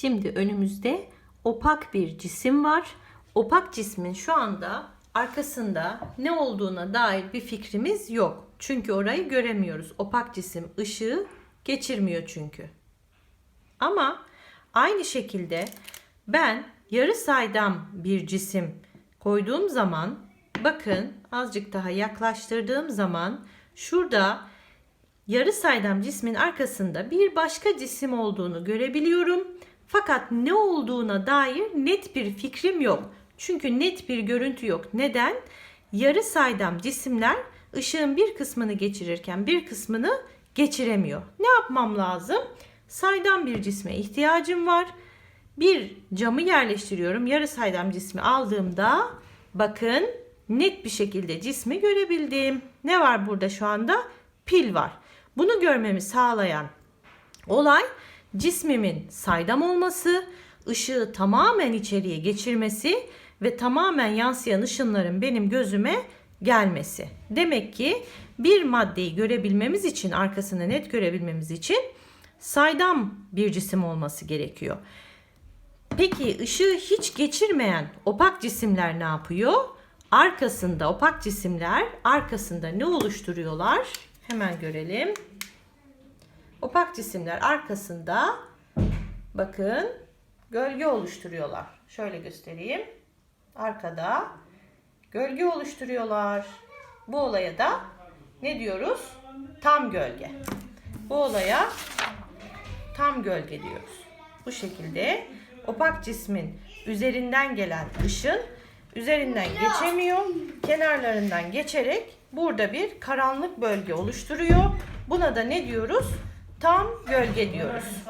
Şimdi önümüzde opak bir cisim var. Opak cismin şu anda arkasında ne olduğuna dair bir fikrimiz yok. Çünkü orayı göremiyoruz. Opak cisim ışığı geçirmiyor çünkü. Ama aynı şekilde ben yarı saydam bir cisim koyduğum zaman bakın azıcık daha yaklaştırdığım zaman şurada yarı saydam cismin arkasında bir başka cisim olduğunu görebiliyorum. Fakat ne olduğuna dair net bir fikrim yok. Çünkü net bir görüntü yok. Neden? Yarı saydam cisimler ışığın bir kısmını geçirirken bir kısmını geçiremiyor. Ne yapmam lazım? Saydam bir cisme ihtiyacım var. Bir camı yerleştiriyorum. Yarı saydam cismi aldığımda bakın net bir şekilde cismi görebildim. Ne var burada şu anda? Pil var. Bunu görmemi sağlayan olay cismimin saydam olması, ışığı tamamen içeriye geçirmesi ve tamamen yansıyan ışınların benim gözüme gelmesi. Demek ki bir maddeyi görebilmemiz için, arkasını net görebilmemiz için saydam bir cisim olması gerekiyor. Peki ışığı hiç geçirmeyen opak cisimler ne yapıyor? Arkasında opak cisimler arkasında ne oluşturuyorlar? Hemen görelim. Opak cisimler arkasında bakın gölge oluşturuyorlar. Şöyle göstereyim. Arkada gölge oluşturuyorlar. Bu olaya da ne diyoruz? Tam gölge. Bu olaya tam gölge diyoruz. Bu şekilde opak cismin üzerinden gelen ışın üzerinden geçemiyor. Kenarlarından geçerek burada bir karanlık bölge oluşturuyor. Buna da ne diyoruz? Tam gölge diyoruz.